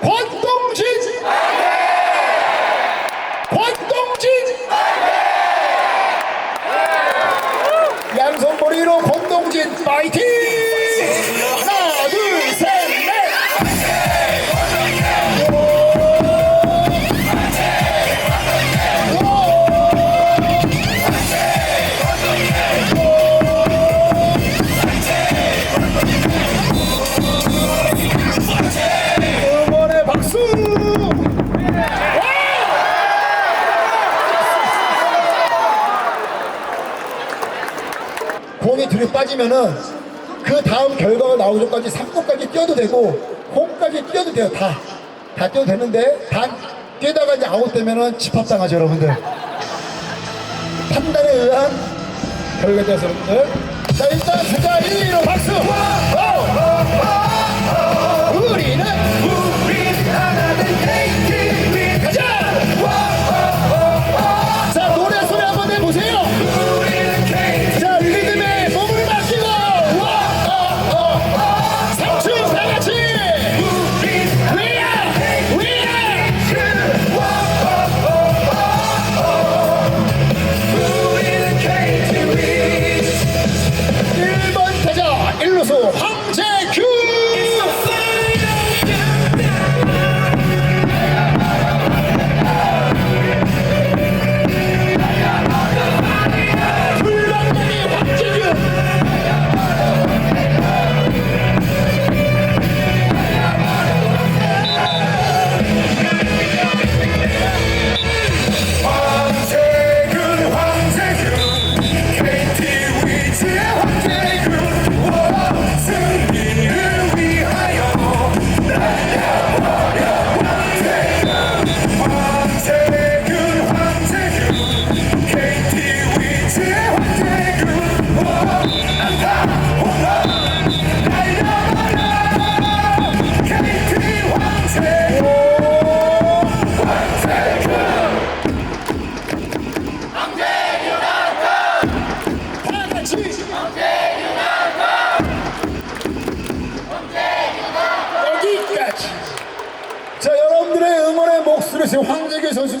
Kontra! 따지면은 그 다음 결과가 나오기 전까지 3구까지 뛰어도 되고 홈까지 뛰어도 돼요 다. 다 뛰어도 되는데 단 뛰다가 이제 아웃되면은 집합당하죠 여러분들. 판단에 의한 결과에 대해서 여러분들. 자 일단 주자 1, 2로 박수! 와! 와! 와! 와!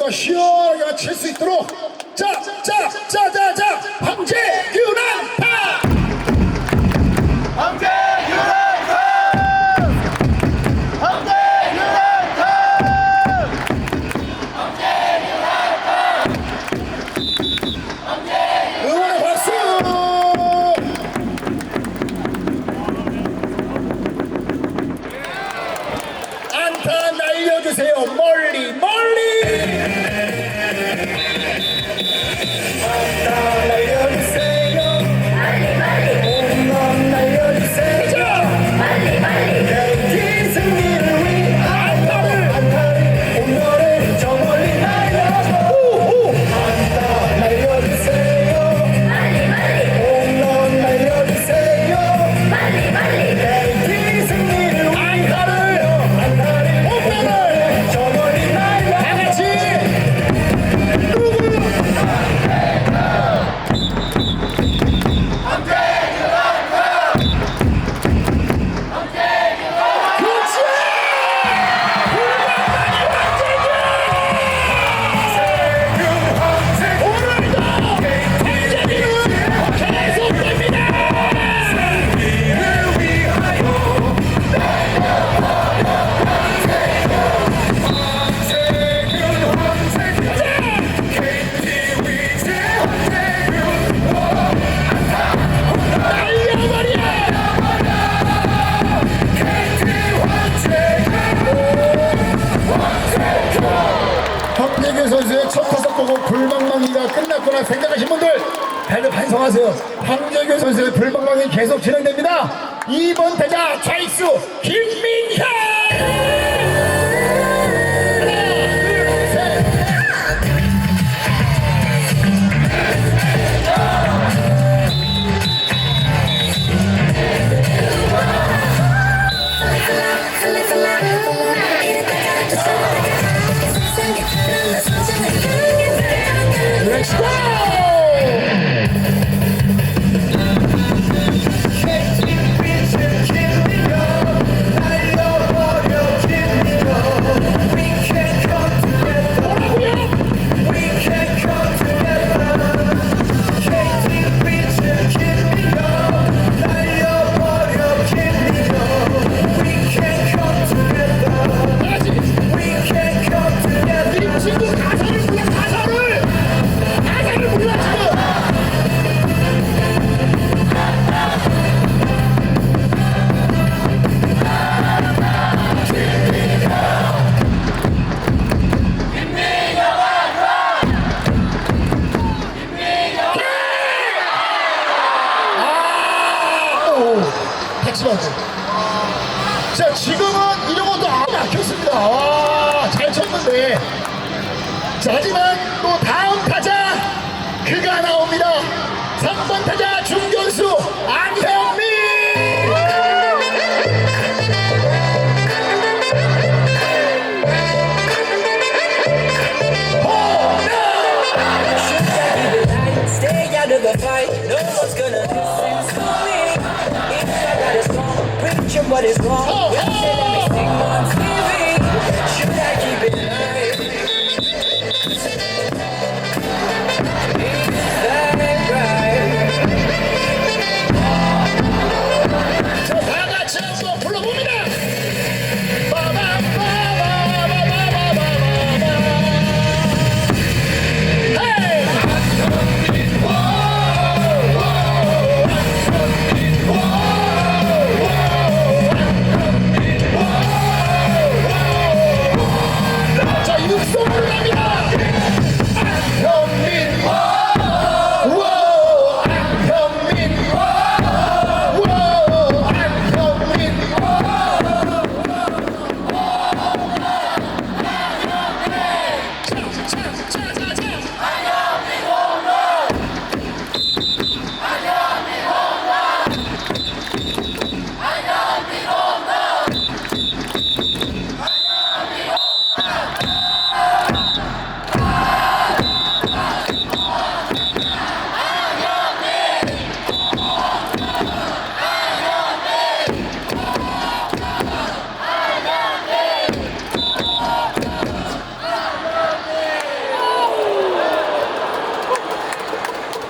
더 시원하게 칠수 있도록 자, 자, 자, 자, 자, 방지. 한재규 선수의 불방망이 계속 진행됩니다. 이번 대자 차익수 김민현! 박수 박수 자 지금은 이런 것도 안 막혔습니다. 아, 와잘 쳤는데. 자 하지만 또 다음 타자 그가 나옵니다. 3번 타자 중견수 안혜영 what is wrong. Oh, oh.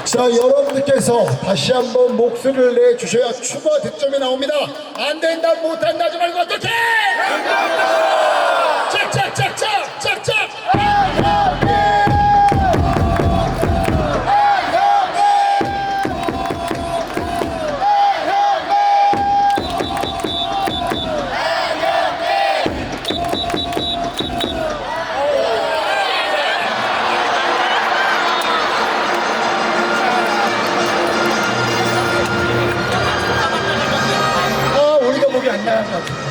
자 여러분들께서 다시 한번 목소리를 내주셔야 추가 득점이 나옵니다. 안 된다 못한다 하지 말고 어떻게! 된다! Salamat.